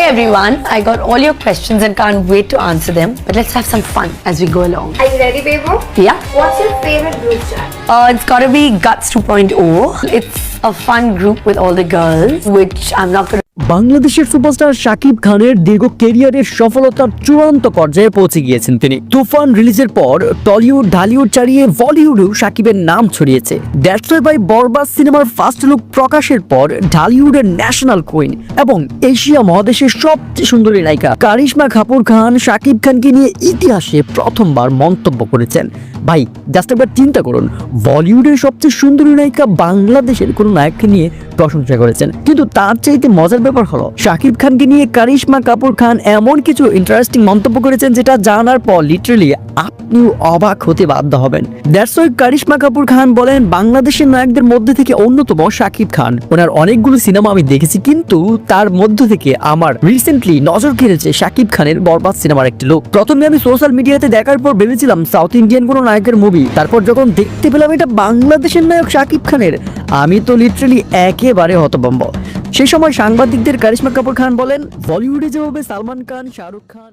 everyone. I got all your questions and can't wait to answer them. But let's have some fun as we go along. Are you ready, Bebo? Yeah. What's your favorite group chat? Uh, it's gotta be Guts 2.0. It's a fun group with all the girls, which I'm not gonna বাংলাদেশের superstar Shakib খানের দীর্ঘ কেরিয়ারের সফলতার চূড়ান্ত পর্যায়ে পৌঁছে গিয়েছেন তিনি। তুফান রিলিজের পর টলিউড, ঢালিউড ছাড়িয়ে বলিউডেও শাকিবের নাম ছড়িয়েছে। দ্যাটস বাই বরবাদ সিনেমার ফার্স্ট লুক প্রকাশের পর ঢালিউডের ন্যাশনাল কুইন এবং এশিয়া মহাদেশের সবচেয়ে সুন্দরী নায়িকা কারিশমা কাপুর খান শাকিব খানকে নিয়ে ইতিহাসে প্রথমবার মন্তব্য করেছেন। ভাই জাস্ট একবার চিন্তা করুন, বলিউডের সবচেয়ে সুন্দরী নায়িকা বাংলাদেশের কোনো নায়ককে নিয়ে প্রশংসা করেছেন। কিন্তু তার চাইতে মজার ব্যাপার হলো, শাকিব খানকে নিয়ে কারিশমা কাপুর খান এমন কিছু ইন্টারেস্টিং মন্তব্য করেছেন যেটা জানার পর লিটারালি আপনিও অবাক হতে বাধ্য হবেন। দ্যাটস কারিশমা কাপুর খান বলেন, বাংলাদেশের নায়কদের মধ্যে থেকে অন্যতম শাকিব খান। ওনার অনেকগুলো সিনেমা আমি দেখেছি, কিন্তু তার মধ্য থেকে আমার রিসেন্টলি নজর কেড়েছে শাকিব খানের বরবাদ সিনেমার একটি লোক প্রথমে আমি সোশ্যাল মিডিয়াতে দেখার পর ভেবেছিলাম সাউথ ইন্ডিয়ান কোনো নায়কের মুভি তারপর যখন দেখতে পেলাম এটা বাংলাদেশের নায়ক শাকিব খানের, আমি তো লিটারালি একেবারে হতভম্ব। সেই সময় সাংবাদিকদের কারিশমা কাপুর খান বলেন বলিউডে যেভাবে সালমান খান শাহরুখ খান